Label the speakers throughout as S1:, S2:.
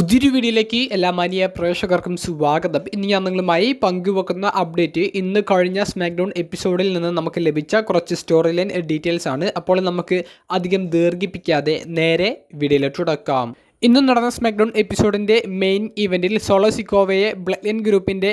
S1: പുതിയൊരു വീഡിയോയിലേക്ക് എല്ലാ മാനിയ പ്രേക്ഷകർക്കും സ്വാഗതം. ഇന്ന് ഞാൻ നിങ്ങളുമായി പങ്കുവെക്കുന്ന അപ്ഡേറ്റ് ഇന്ന് കഴിഞ്ഞ സ്മാക്ഡൗൺ എപ്പിസോഡിൽ നിന്ന് നമുക്ക് ലഭിച്ച കുറച്ച് സ്റ്റോറി ലൈൻ ഡീറ്റെയിൽസ് ആണ്. അപ്പോൾ നമുക്ക് അധികം ദീർഘിപ്പിക്കാതെ നേരെ വീഡിയോയിലോട്ട് തുടക്കാം ഇന്ന് നടന്ന സ്മാക്ഡൗൺ എപ്പിസോഡിന്റെ മെയിൻ ഇവന്റിൽ സോളോ സിക്കോവയെ ബ്ലഡ് ഗ്രൂപ്പിന്റെ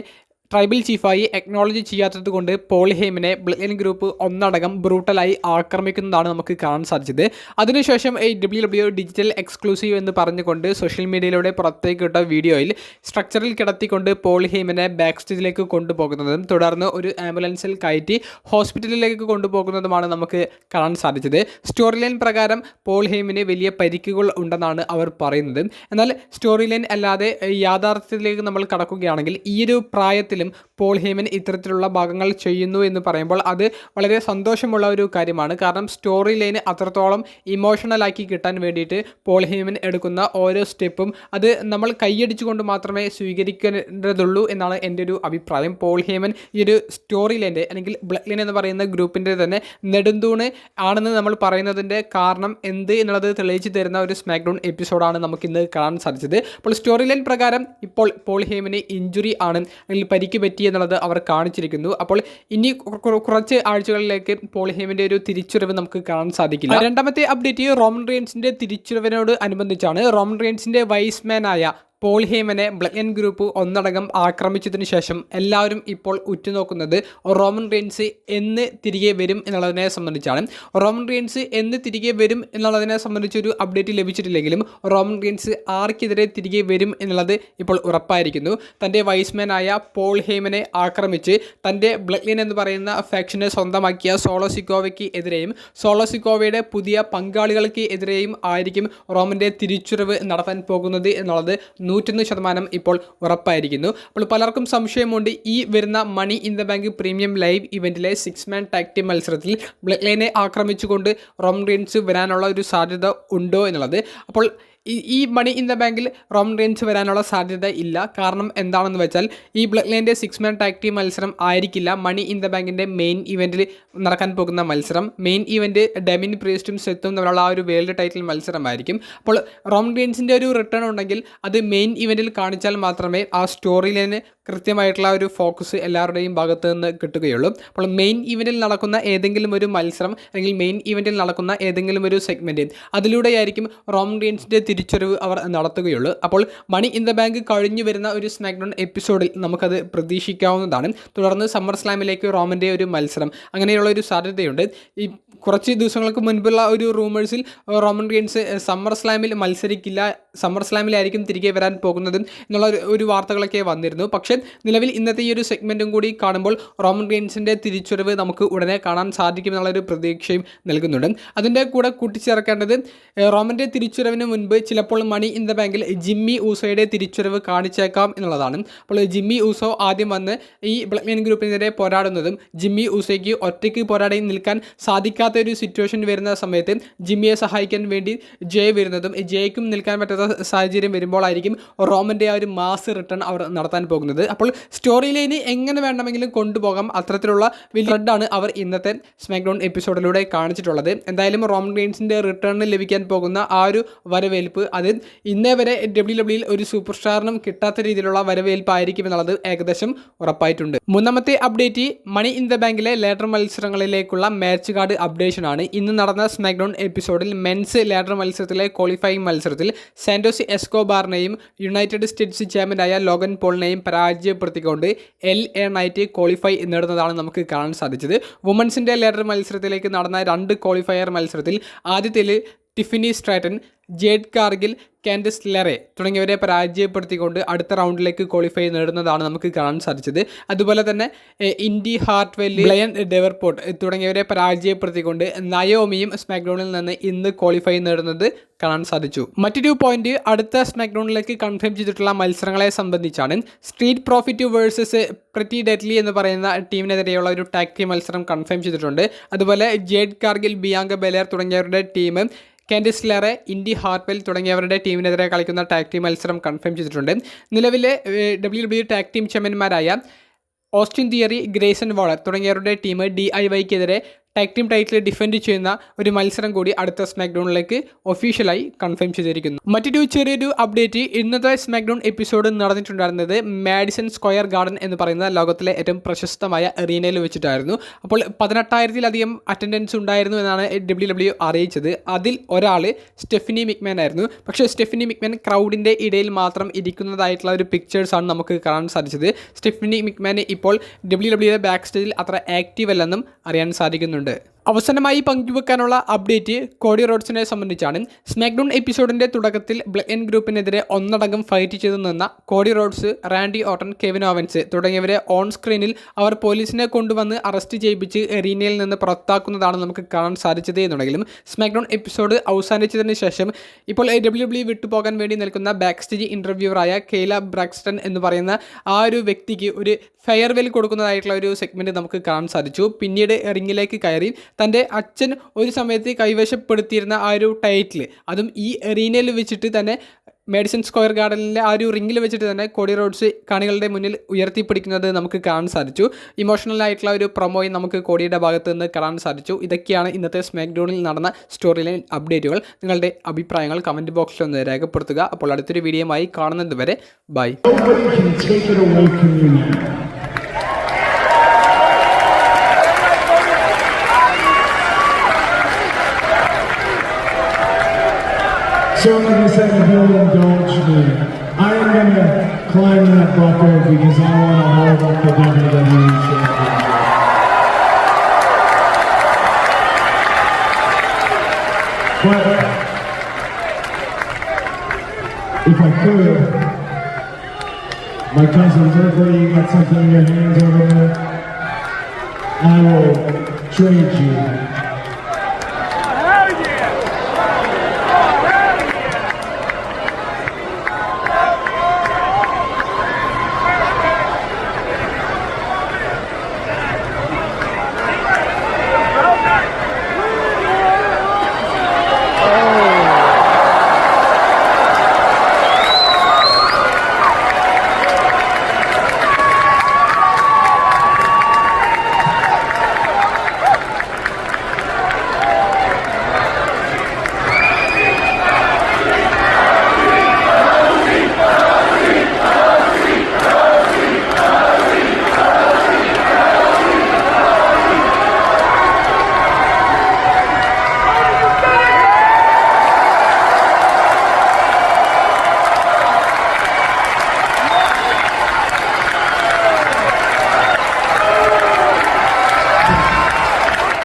S1: ട്രൈബൽ ചീഫായി എക്നോളജി ചെയ്യാത്തത് കൊണ്ട് പോളിഹേമിനെ ബ്ലിയൻ ഗ്രൂപ്പ് ഒന്നടങ്കം ബ്രൂട്ടലായി ആക്രമിക്കുന്നതാണ് നമുക്ക് കാണാൻ സാധിച്ചത്. അതിനുശേഷം ഈ ഡബ്ല്യു ഡബ്ല്യു ഡിജിറ്റൽ എക്സ്ക്ലൂസീവ് എന്ന് പറഞ്ഞുകൊണ്ട് സോഷ്യൽ മീഡിയയിലൂടെ പുറത്തേക്ക് ഇട്ട വീഡിയോയിൽ സ്ട്രക്ചറിൽ കിടത്തിക്കൊണ്ട് പോളിഹേമിനെ ബാക്ക് സ്റ്റേജിലേക്ക് കൊണ്ടുപോകുന്നതും തുടർന്ന് ഒരു ആംബുലൻസിൽ കയറ്റി ഹോസ്പിറ്റലിലേക്ക് കൊണ്ടുപോകുന്നതുമാണ് നമുക്ക് കാണാൻ സാധിച്ചത്. സ്റ്റോറി ലൈൻ പ്രകാരം പോളിഹേമിന് വലിയ പരിക്കുകൾ ഉണ്ടെന്നാണ് അവർ പറയുന്നത്. എന്നാൽ സ്റ്റോറി ലൈൻ അല്ലാതെ യാഥാർത്ഥ്യത്തിലേക്ക് നമ്മൾ കടക്കുകയാണെങ്കിൽ ഈ ഒരു പ്രായത്തിൽ കാര്യത്തിലും പോൾ ഹേമൻ ഇത്തരത്തിലുള്ള ഭാഗങ്ങൾ ചെയ്യുന്നു എന്ന് പറയുമ്പോൾ അത് വളരെ സന്തോഷമുള്ള ഒരു കാര്യമാണ്. കാരണം സ്റ്റോറി ലൈന് അത്രത്തോളം ഇമോഷണലാക്കി കിട്ടാൻ വേണ്ടിയിട്ട് പോൾ ഹേമൻ എടുക്കുന്ന ഓരോ സ്റ്റെപ്പും അത് നമ്മൾ കൈയടിച്ചുകൊണ്ട് മാത്രമേ സ്വീകരിക്കേണ്ടതുള്ളൂ എന്നാണ് എന്റെ ഒരു അഭിപ്രായം. പോൾ ഹേമൻ ഈ ഒരു സ്റ്റോറി ലൈന്റെ അല്ലെങ്കിൽ ബ്ലഡ് ലൈൻ എന്ന് പറയുന്ന ഗ്രൂപ്പിന്റെ തന്നെ നെടുന്തൂണ് ആണെന്ന് നമ്മൾ പറയുന്നതിന്റെ കാരണം എന്ത് എന്നുള്ളത് തെളിയിച്ചു തരുന്ന ഒരു സ്മാക്ഡൗൺ എപ്പിസോഡാണ് നമുക്കിന്ന് കാണാൻ സാധിച്ചത്. അപ്പോൾ സ്റ്റോറി ലൈൻ പ്രകാരം ഇപ്പോൾ പോൾ ഹേമന് ഇഞ്ചുറി ആണ്. അല്ലെങ്കിൽ പരിക്ക് പറ്റി എന്നുള്ളത് അവർ കാണിച്ചിരിക്കുന്നു. അപ്പോൾ ഇനി കുറച്ച് ആഴ്ചകളിലേക്ക് പോൾ ഹേമിന്റെ ഒരു തിരിച്ചുറിവ് നമുക്ക് കാണാൻ സാധിക്കില്ല. രണ്ടാമത്തെ അപ്ഡേറ്റ് റോമൻ റിയൻസിന്റെ തിരിച്ചുറിവിനോട് അനുബന്ധിച്ചാണ് റോമൻ റിയൻസിന്റെ വൈസ്മാനായ പോൾ ഹേമനെ ബ്ലഡ് ഗ്രൂപ്പ് ഒന്നടങ്കം ആക്രമിച്ചതിന് ശേഷം എല്ലാവരും ഇപ്പോൾ ഉറ്റുനോക്കുന്നത് റോമൻ റെയിൻസ് എന്ന് തിരികെ വരും എന്നുള്ളതിനെ സംബന്ധിച്ചാണ്. റോമൻ റെയിൻസ് എന്ന് തിരികെ വരും എന്നുള്ളതിനെ സംബന്ധിച്ചൊരു അപ്ഡേറ്റ് ലഭിച്ചിട്ടില്ലെങ്കിലും റോമൻ റെയിൻസ് ആർക്കെതിരെ തിരികെ വരും എന്നുള്ളത് ഇപ്പോൾ ഉറപ്പായിരിക്കുന്നു. തന്റെ വൈസ്മാനായ പോൾ ഹേമനെ ആക്രമിച്ച് തന്റെ ബ്ലഡ് ലൈൻ എന്ന് പറയുന്ന ഫാക്ഷനെ സ്വന്തമാക്കിയ സോളോ സിക്കോവയ്ക്ക് എതിരെയും സോളോ സിക്കോവയുടെ പുതിയ പങ്കാളികൾക്ക് എതിരെയും ആയിരിക്കും റോമന്റെ തിരിച്ചുറിവ് നടത്താൻ പോകുന്നത് എന്നുള്ളത് നൂറ്റൊന്ന് ശതമാനം ഇപ്പോൾ ഉറപ്പായിരിക്കുന്നു. അപ്പോൾ പലർക്കും സംശയമുണ്ട് ഈ വരുന്ന money in the bank premium live ഇവന്റിലെ six man tag team മത്സരത്തിൽ ബ്ലഡ് ലൈനെ ആക്രമിച്ചുകൊണ്ട് റോം റീൻസ് വരാനുള്ള ഒരു സാധ്യത ഉണ്ടോ എന്നുള്ളത്. അപ്പോൾ ഈ മണി ഇൻ ദ ബാങ്കിൽ റോം റേഞ്ച് വരാനുള്ള സാധ്യത ഇല്ല. കാരണം എന്താണെന്ന് വെച്ചാൽ ഈ ബ്ലഡ് ലൈന്റെ സിക്സ് മാൻ ടാക് ടീം മത്സരം ആയിരിക്കില്ല. മണി ഇൻ ദ ബാങ്കിന്റെ മെയിൻ ഇവന്റിൽ നടക്കാൻ പോകുന്ന മത്സരം. മെയിൻ ഇവന്റ് ഡെമിൻ പ്രീസ്റ്റും സെത്തും തമ്മിലുള്ള ആ ഒരു വേൾഡ് ടൈറ്റിൽ മത്സരമായിരിക്കും. അപ്പോൾ റോം റേഞ്ചിന്റെ ഒരു റിട്ടേൺ ഉണ്ടെങ്കിൽ അത് മെയിൻ ഇവന്റിൽ കാണിച്ചാൽ മാത്രമേ ആ സ്റ്റോറി ലൈന് കൃത്യമായിട്ടുള്ള ഒരു ഫോക്കസ് എല്ലാവരുടെയും ഭാഗത്ത് നിന്ന് കിട്ടുകയുള്ളൂ. അപ്പോൾ മെയിൻ ഇവന്റിൽ നടക്കുന്ന ഏതെങ്കിലും ഒരു മത്സരം അല്ലെങ്കിൽ മെയിൻ ഇവന്റിൽ നടക്കുന്ന ഏതെങ്കിലും ഒരു സെഗ്മെന്റ് അതിലൂടെയായിരിക്കും റോം റീൻസിന്റെ തിരിച്ചറിവ് അവർ നടത്തുകയുള്ളൂ. അപ്പോൾ മണി ഇൻ ദ ബാങ്ക് കഴിഞ്ഞു വരുന്ന ഒരു സ്മാക്ഡൗൺ എപ്പിസോഡിൽ നമുക്കത് പ്രതീക്ഷിക്കാവുന്നതാണ്. തുടർന്ന് സമ്മർ സ്ലാമിലേക്ക് റോമിന്റെ ഒരു മത്സരം അങ്ങനെയുള്ള ഒരു സാധ്യതയുണ്ട്. ഈ കുറച്ച് ദിവസങ്ങൾക്ക് മുൻപുള്ള ഒരു റൂമേഴ്സിൽ റോമൻ ഗെയിൻസ് സമ്മർ സ്ലാമിൽ മത്സരിക്കില്ല സമ്മർ സ്ലാമിലായിരിക്കും തിരികെ വരാൻ പോകുന്നത് എന്നുള്ള ഒരു വാർത്തകളൊക്കെ വന്നിരുന്നു. പക്ഷേ നിലവിൽ ഇന്നത്തെ ഈ ഒരു സെഗ്മെന്റും കൂടി കാണുമ്പോൾ റോമൻ റീൻസിന്റെ തിരിച്ചുവരവ് നമുക്ക് ഉടനെ കാണാൻ സാധിക്കുമെന്നുള്ളൊരു പ്രതീക്ഷയും നൽകുന്നുണ്ട്. അതിന്റെ കൂടെ കൂട്ടിച്ചേർക്കേണ്ടത് റോമന്റെ തിരിച്ചുവരവിന് മുൻപ് ചിലപ്പോൾ മണി ഇൻ ദ ബാങ്കിൽ ജിമ്മി ഊസോയുടെ തിരിച്ചുവരവ് കാണിച്ചേക്കാം എന്നുള്ളതാണ്. അപ്പോൾ ജിമ്മി ഊസോ ആദ്യം വന്ന് ഈ ബ്ലഡ് ഗ്രൂപ്പിനെതിരെ പോരാടുന്നതും ജിമ്മി ഊസോയ്ക്ക് ഒറ്റയ്ക്ക് പോരാടി നിൽക്കാൻ സാധിക്കാത്ത ഒരു സിറ്റുവേഷൻ വരുന്ന സമയത്ത് ജിമ്മിയെ സഹായിക്കാൻ വേണ്ടി ജയ് വരുന്നതും ജയ്ക്കും നിൽക്കാൻ പറ്റാത്ത സാഹചര്യം വരുമ്പോഴായിരിക്കും റോമന്റെ ആ ഒരു മാസ് റിട്ടേൺ അവർ നടത്താൻ പോകുന്നത്. അപ്പോൾ സ്റ്റോറി ലൈന് എങ്ങനെ വേണമെങ്കിലും കൊണ്ടുപോകാം. അത്തരത്തിലുള്ള വലിയ അവർ ഇന്നത്തെ സ്മാക്ഡൗൺ എപ്പിസോഡിലൂടെ കാണിച്ചിട്ടുള്ളത്. എന്തായാലും റോമൻ റെയിൻസിന്റെ റിട്ടേണിന് ലഭിക്കാൻ പോകുന്ന ആ ഒരു വരവേൽപ്പ് അത് ഇന്നേ വരെ ഡബ്ല്യു ഡബ്ല്യുയിൽ ഒരു സൂപ്പർ സ്റ്റാറിനും കിട്ടാത്ത രീതിയിലുള്ള വരവേൽപ്പ് ആയിരിക്കും എന്നുള്ളത് ഏകദേശം ഉറപ്പായിട്ടുണ്ട്. മൂന്നാമത്തെ അപ്ഡേറ്റ് മണി ഇൻ ദ ബാങ്കിലെ ലേറ്റർ മത്സരങ്ങളിലേക്കുള്ള മാച്ച് കാർഡ് അപ്ഡേഷൻ ആണ്. ഇന്ന് നടന്ന സ്മാക്ഡൗൺ എപ്പിസോഡിൽ മെൻസ് ലേറ്റർ മത്സരത്തിലെ ക്വാളിഫയിങ് മത്സരത്തിൽ സാന്റോസ് എസ്കോബാറിനെയും യുണൈറ്റഡ് സ്റ്റേറ്റ്സ് ചാമ്പ്യനായ ലോഗൻ പോളിനെയും പരാജയപ്പെടുത്തിക്കൊണ്ട് എൽ എ നൈറ്റ് ക്വാളിഫൈ നേടുന്നതാണ് നമുക്ക് കാണാൻ സാധിച്ചത്. വുമൻസിന്റെ ലേറ്റർ മത്സരത്തിലേക്ക് നടന്ന രണ്ട് ക്വാളിഫയർ മത്സരത്തിൽ ആദ്യത്തിൽ Tiffany Stratton Jade Cargill Candice LeRae തുടങ്ങിയവരെ പരാജയപ്പെടുത്തിക്കൊണ്ട് അടുത്ത റൗണ്ടിലേക്ക് ക്വാളിഫൈ നേടുന്നതാണ് നമുക്ക് കാണാൻ സാധിച്ചത്. അതുപോലെ തന്നെ ഇൻഡി ഹാർട്ട്വെല്ലി ലയൻ ഡെവർപോർട്ട് തുടങ്ങിയവരെ പരാജയപ്പെടുത്തിക്കൊണ്ട് നയോമിയും സ്മാക്ഡൗണിൽ നിന്ന് ഇന്ന് ക്വാളിഫൈ നേടുന്നത് കാണാൻ സാധിച്ചു. മറ്റൊരു പോയിന്റ് അടുത്ത സ്മാക്ഡൗണിലേക്ക് കൺഫേം ചെയ്തിട്ടുള്ള മത്സരങ്ങളെ സംബന്ധിച്ചാണ്. Street Profits versus Pretty Deadly എന്ന് പറയുന്ന ടീമിനെതിരെയുള്ള ഒരു ടാക്ടി മത്സരം കൺഫേം ചെയ്തിട്ടുണ്ട്. അതുപോലെ ജേഡ് കാർഗിൽ ബിയാങ്ക ബെലേർ തുടങ്ങിയവരുടെ team Candice LeRae Indi Hartwell തുടങ്ങിയവരുടെ ടീമിനെതിരെ കളിക്കുന്ന ടാക് ടീം മത്സരം കൺഫേം ചെയ്തിട്ടുണ്ട്. നിലവിലെ ഡബ്ല്യു ഡബ്ല്യു ടാക് ടീം ചാമ്പ്യന്മാരായ ഓസ്റ്റിൻ തിയറി ഗ്രേസൺ വാളർ തുടങ്ങിയവരുടെ ടീം ഡി ഐ വൈക്കെതിരെ ടാഗ് ടീം ടൈറ്റിൽ ഡിഫെൻഡ് ചെയ്യുന്ന ഒരു മത്സരം കൂടി അടുത്ത സ്മാക്ഡൗണിലേക്ക് ഒഫീഷ്യലായി കൺഫേം ചെയ്തിരിക്കുന്നു. മറ്റൊരു ചെറിയൊരു അപ്ഡേറ്റ് ഇന്നത്തെ സ്മാക്ഡൗൺ എപ്പിസോഡ് നടന്നിട്ടുണ്ടായിരുന്നത് മാഡിസൺ സ്ക്വയർ ഗാർഡൻ എന്ന് പറയുന്ന ലോകത്തിലെ ഏറ്റവും പ്രശസ്തമായ എറീനയിൽ വെച്ചിട്ടായിരുന്നു. അപ്പോൾ പതിനെട്ടായിരത്തിലധികം അറ്റൻഡൻസ് ഉണ്ടായിരുന്നു എന്നാണ് ഡബ്ല്യു ഡബ്ല്യു അറിയിച്ചത്. അതിൽ ഒരാൾ സ്റ്റെഫിനി മിക്മാൻ ആയിരുന്നു. പക്ഷേ സ്റ്റെഫിനി മിക്മാൻ ക്രൗഡിന്റെ ഇടയിൽ മാത്രം ഇരിക്കുന്നതായിട്ടുള്ള ഒരു പിക്ചേഴ്സാണ് നമുക്ക് കാണാൻ സാധിച്ചത്. സ്റ്റെഫിനി മിക്മാൻ ഇപ്പോൾ ഡബ്ല്യു ഡബ്ല്യു ബാക്ക് സ്റ്റേജിൽ അത്ര ആക്റ്റീവ് അല്ലെന്നും അറിയാൻ സാധിക്കുന്നുണ്ട്. ഉണ്ട് അവസാനമായി പങ്കുവെക്കാനുള്ള അപ്ഡേറ്റ് കോഡി റോഡ്സിനെ സംബന്ധിച്ചാണ്. സ്മാക്ഡൗൺ എപ്പിസോഡിന്റെ തുടക്കത്തിൽ ബ്ലക്ക് എൻ ഗ്രൂപ്പിനെതിരെ ഒന്നടങ്കം ഫൈറ്റ് ചെയ്തു നിന്ന Cody Rhodes Randy Orton Kevin Owens തുടങ്ങിയവരെ ഓൺ സ്ക്രീനിൽ അവർ പോലീസിനെ കൊണ്ടുവന്ന് അറസ്റ്റ് ചെയ്യിപ്പിച്ച് എറീനയിൽ നിന്ന് പുറത്താക്കുന്നതാണ് നമുക്ക് കാണാൻ സാധിച്ചത് എന്നുണ്ടെങ്കിലും സ്മാക്ഡൗൺ എപ്പിസോഡ് അവസാനിച്ചതിന് ശേഷം ഇപ്പോൾ ഡബ്ല്യു ഡബ്ല്യു വിട്ടുപോകാൻ വേണ്ടി നിൽക്കുന്ന ബാക്ക് സ്റ്റേജ് ഇന്റർവ്യൂവറായ കെയ്ല ബ്രാക്സ്റ്റൺ എന്ന് പറയുന്ന ആ ഒരു വ്യക്തിക്ക് ഒരു ഫെയർവെൽ കൊടുക്കുന്നതായിട്ടുള്ള ഒരു സെഗ്മെന്റ് നമുക്ക് കാണാൻ സാധിച്ചു. പിന്നീട് റിങ്ങിലേക്ക് കയറി തന്റെ അച്ഛൻ ഒരു സമയത്ത് കൈവശപ്പെടുത്തിയിരുന്ന ആ ഒരു ടൈറ്റിൽ അതും ഈ എറീനയിൽ വെച്ചിട്ട് തന്നെ മേഡിസൺ സ്ക്വയർ ഗാർഡനിലെ ആ ഒരു റിങ്ങിൽ വെച്ചിട്ട് തന്നെ കോടി റോഡ്സ് കാണികളുടെ മുന്നിൽ ഉയർത്തിപ്പിടിക്കുന്നത് നമുക്ക് കാണാൻ സാധിച്ചു. ഇമോഷണൽ ആയിട്ടുള്ള ഒരു പ്രൊമോയും നമുക്ക് കോടിയുടെ ഭാഗത്ത് നിന്ന് കാണാൻ സാധിച്ചു. ഇതൊക്കെയാണ് ഇന്നത്തെ സ്മാക്ഡോണിൽ നടന്ന സ്റ്റോറി ലൈൻ അപ്ഡേറ്റുകൾ നിങ്ങളുടെ അഭിപ്രായങ്ങൾ കമന്റ് ബോക്സിൽ ഒന്ന് രേഖപ്പെടുത്തുക. അപ്പോൾ അടുത്തൊരു വീഡിയോയുമായി കാണുന്നത് വരെ bye
S2: like I said, if you'll indulge me, I am going to climb that buckle because I want to hold up the WWE Championship. But if I could, my cousin Berkeley, you got something in your hands over there? I will trade you